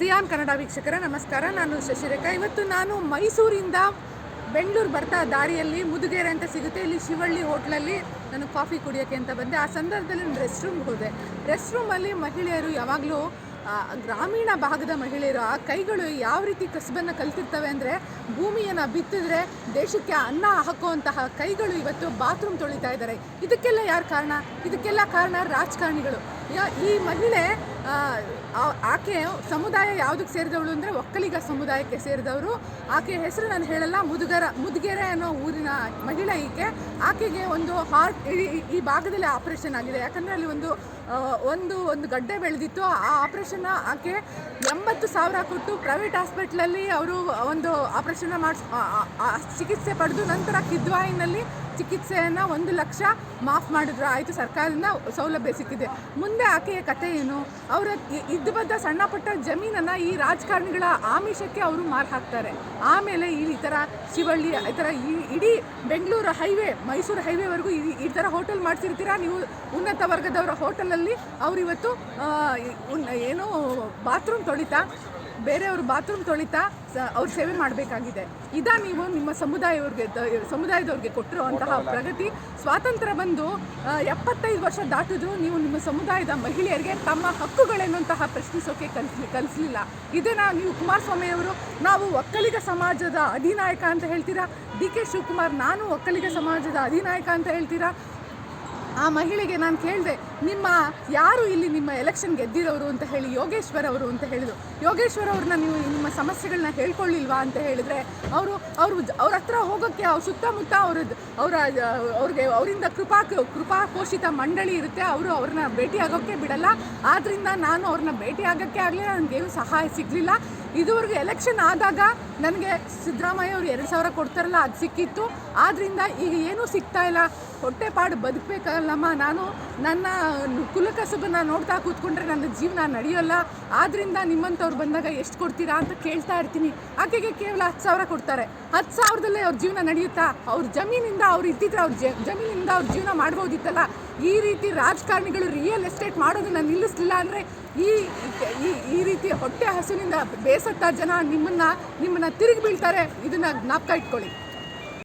Xi'an Kannada ವೀಕ್ಷಕರ, ನಮಸ್ಕಾರ. ನಾನು ಶಶಿರೇಖಾ. ಇವತ್ತು ನಾನು ಮೈಸೂರಿಂದ ಬೆಂಗಳೂರು ಬರ್ತಾ ದಾರಿಯಲ್ಲಿ ಮುದುಗೆರೆ ಅಂತ ಸಿಗುತ್ತೆ. ಇಲ್ಲಿ ಶಿವಳ್ಳಿ ಹೋಟ್ಲಲ್ಲಿ ನಾನು ಕಾಫಿ ಕುಡಿಯೋಕ್ಕೆ ಅಂತ ಬಂದೆ. ಆ ಸಂದರ್ಭದಲ್ಲಿ ನಾನು ರೆಸ್ಟ್ ರೂಮ್ಗೆ ಹೋದೆ. ರೆಸ್ಟ್ ರೂಮಲ್ಲಿ ಮಹಿಳೆಯರು ಯಾವಾಗಲೂ ಗ್ರಾಮೀಣ ಭಾಗದ ಮಹಿಳೆಯರು ಆ ಕೈಗಳು ಯಾವ ರೀತಿ ಕಸಬನ್ನು ಕಲ್ತಿರ್ತವೆ ಅಂದರೆ ಭೂಮಿಯನ್ನು ಬಿತ್ತಿದ್ರೆ ದೇಶಕ್ಕೆ ಅನ್ನ ಹಾಕುವಂತಹ ಕೈಗಳು ಇವತ್ತು ಬಾತ್ರೂಮ್ ತೊಳಿತಾ ಇದ್ದಾರೆ. ಇದಕ್ಕೆಲ್ಲ ಯಾರು ಕಾರಣ? ಇದಕ್ಕೆಲ್ಲ ಕಾರಣ ರಾಜಕಾರಣಿಗಳು. ಈ ಮಹಿಳೆ ಆಕೆ ಸಮುದಾಯ ಯಾವುದಕ್ಕೆ ಸೇರಿದವಳು ಅಂದರೆ ಒಕ್ಕಲಿಗ ಸಮುದಾಯಕ್ಕೆ ಸೇರಿದವರು. ಆಕೆಯ ಹೆಸರು ನಾನು ಹೇಳಲ್ಲ, ಮುದುಗರ, ಮುದುಗೆರೆ ಅನ್ನೋ ಊರಿನ ಮಹಿಳೆ ಈಕೆ. ಆಕೆಗೆ ಒಂದು ಹಾರ್ಟ್ ಈ ಭಾಗದಲ್ಲಿ ಆಪರೇಷನ್ ಆಗಿದೆ. ಯಾಕಂದರೆ ಅಲ್ಲಿ ಒಂದು ಒಂದು ಒಂದು ಗಡ್ಡೆ ಬೆಳೆದಿತ್ತು. ಆ ಆಪ್ರೇಷನ್ನ ಆಕೆ ಎಂಬತ್ತು ಸಾವಿರ ಕೊಟ್ಟು ಪ್ರೈವೇಟ್ ಹಾಸ್ಪಿಟ್ಲಲ್ಲಿ ಅವರು ಒಂದು ಆಪರೇಷನ್ ಮಾಡಿಸ್ ಚಿಕಿತ್ಸೆ ಪಡೆದು ನಂತರ ಕಿದ್ವಾಯಿನಲ್ಲಿ ಚಿಕಿತ್ಸೆಯನ್ನು ಒಂದು ಲಕ್ಷ ಮಾಫ್ ಮಾಡಿದ್ರು. ಆಯಿತು, ಸರ್ಕಾರದಿಂದ ಸೌಲಭ್ಯ ಸಿಕ್ಕಿದೆ. ಮುಂದೆ ಆಕೆಯ ಕಥೆ ಏನು? ಅವರ ಇದ್ದ ಬದ್ದ ಸಣ್ಣ ಪುಟ್ಟ ಜಮೀನನ್ನು ಈ ರಾಜಕಾರಣಿಗಳ ಆಮಿಷಕ್ಕೆ ಅವರು ಮಾರು ಹಾಕ್ತಾರೆ. ಆಮೇಲೆ ಈ ಥರ ಶಿವಳ್ಳಿ ಈ ಥರ ಈ ಇಡೀ ಬೆಂಗಳೂರು ಹೈವೇ ಮೈಸೂರು ಹೈವೇವರೆಗೂ ಈ ಈ ಥರ ಹೋಟೆಲ್ ಮಾಡಿಸಿರ್ತೀರಾ? ನೀವು ಉನ್ನತ ವರ್ಗದವರ ಹೋಟೆಲಲ್ಲಿ ಅವರು ಇವತ್ತು ಆ, ಏನು ಬಾತ್ರೂಮ್ ತೊಳಿತಾ ಬೇರೆಯವರು ಬಾತ್ರೂಮ್ ತೊಳಿತಾ ಅವ್ರ ಸೇವೆ ಮಾಡಬೇಕಾಗಿದೆ. ಇದಾ ನೀವು ನಿಮ್ಮ ಸಮುದಾಯವ್ರಿಗೆ ಸಮುದಾಯದವ್ರಿಗೆ ಕೊಟ್ಟಿರುವಂತಹ ಪ್ರಗತಿ. ಸ್ವಾತಂತ್ರ್ಯ ಬಂದು ಎಪ್ಪತ್ತೈದು ವರ್ಷ ದಾಟಿದ್ರು ನೀವು ನಿಮ್ಮ ಸಮುದಾಯದ ಮಹಿಳೆಯರಿಗೆ ತಮ್ಮ ಹಕ್ಕುಗಳೇನಂತಹ ಪ್ರಶ್ನಿಸೋಕೆ ಕಲಿಸ್ಲಿ ಕಲಿಸಲಿಲ್ಲ. ಇದನ್ನ ನೀವು ಕುಮಾರಸ್ವಾಮಿಯವರು ನಾವು ಒಕ್ಕಲಿಗ ಸಮಾಜದ ಅಧಿನಾಯಕ ಅಂತ ಹೇಳ್ತೀರಾ? ಡಿ ಕೆ ಶಿವಕುಮಾರ್ ನಾನು ಒಕ್ಕಲಿಗ ಸಮಾಜದ ಅಧಿನಾಯಕ ಅಂತ ಹೇಳ್ತೀರಾ? ಆ ಮಹಿಳೆಗೆ ನಾನು ಕೇಳಿದೆ ನಿಮ್ಮ ಯಾರು ಇಲ್ಲಿ ನಿಮ್ಮ ಎಲೆಕ್ಷನ್ ಗೆದ್ದಿರೋರು ಅಂತ ಹೇಳಿ ಯೋಗೇಶ್ವರ್ ಅವರು ಅಂತ ಹೇಳಿದರು. ಯೋಗೇಶ್ವರ್ ಅವ್ರನ್ನ ನೀವು ನಿಮ್ಮ ಸಮಸ್ಯೆಗಳನ್ನ ಹೇಳ್ಕೊಳ್ಳಿಲ್ವಾ ಅಂತ ಹೇಳಿದರೆ ಅವರು ಅವರು ಅವ್ರ ಹತ್ರ ಹೋಗೋಕ್ಕೆ ಅವ್ರ ಸುತ್ತಮುತ್ತ ಅವ್ರದ್ದು ಅವರ, ಅವ್ರಿಗೆ ಅವರಿಂದ ಕೃಪಾ ಕೃಪಾ ಪೋಷಿತ ಮಂಡಳಿ ಇರುತ್ತೆ. ಅವರು ಅವ್ರನ್ನ ಭೇಟಿ ಆಗೋಕ್ಕೆ ಬಿಡಲ್ಲ. ಆದ್ದರಿಂದ ನಾನು ಅವ್ರನ್ನ ಭೇಟಿ ಆಗೋಕ್ಕೆ ಆಗಲಿಲ್ಲ. ನನಗೇನು ಸಹಾಯ ಸಿಗಲಿಲ್ಲ. ಇದುವರೆಗೂ ಎಲೆಕ್ಷನ್ ಆದಾಗ ನನಗೆ ಸಿದ್ದರಾಮಯ್ಯ ಅವರು ಎರಡು ಸಾವಿರ ಕೊಡ್ತಾರಲ್ಲ, ಅದು ಸಿಕ್ಕಿತ್ತು. ಆದ್ದರಿಂದ ಈಗ ಏನೂ ಸಿಗ್ತಾ ಇಲ್ಲ. ಹೊಟ್ಟೆಪಾಡು ಬದುಕಬೇಕಲ್ಲಮ್ಮ. ನಾನು ನನ್ನ ಕುಲಕಸಬನ್ನು ನೋಡ್ತಾ ಕೂತ್ಕೊಂಡ್ರೆ ನನ್ನ ಜೀವನ ನಡೆಯೋಲ್ಲ. ಆದ್ದರಿಂದ ನಿಮ್ಮಂಥವ್ರು ಬಂದಾಗ ಎಷ್ಟು ಕೊಡ್ತೀರಾ ಅಂತ ಕೇಳ್ತಾ ಇರ್ತೀನಿ. ಆಕೆಗೆ ಕೇವಲ ಹತ್ತು ಸಾವಿರ ಕೊಡ್ತಾರೆ. ಹತ್ತು ಸಾವಿರದಲ್ಲೇ ಅವ್ರ ಜೀವನ ನಡೆಯುತ್ತಾ? ಅವ್ರ ಜಮೀನಿಂದ ಅವ್ರು ಇದ್ದಿದ್ರೆ ಅವ್ರ ಜಮೀನಿಂದ ಅವ್ರ ಜೀವನ ಮಾಡ್ಬೋದಿತ್ತಲ್ಲ? ಈ ರೀತಿ ರಾಜಕಾರಣಿಗಳು ರಿಯಲ್ ಎಸ್ಟೇಟ್ ಮಾಡೋದನ್ನ ನಿಲ್ಲಿಸ್ಲಿಲ್ಲ ಅಂದರೆ ಈ ಈ ರೀತಿ ಹೊಟ್ಟೆ ಹಸುವಿನಿಂದ ಬೇಸತ್ತ ಜನ ನಿಮ್ಮನ್ನ ನಿಮ್ಮನ್ನ ತಿರುಗಿ ಬೀಳ್ತಾರೆ. ಇದನ್ನ ಜ್ಞಾಪಕ ಇಟ್ಕೊಳ್ಳಿ.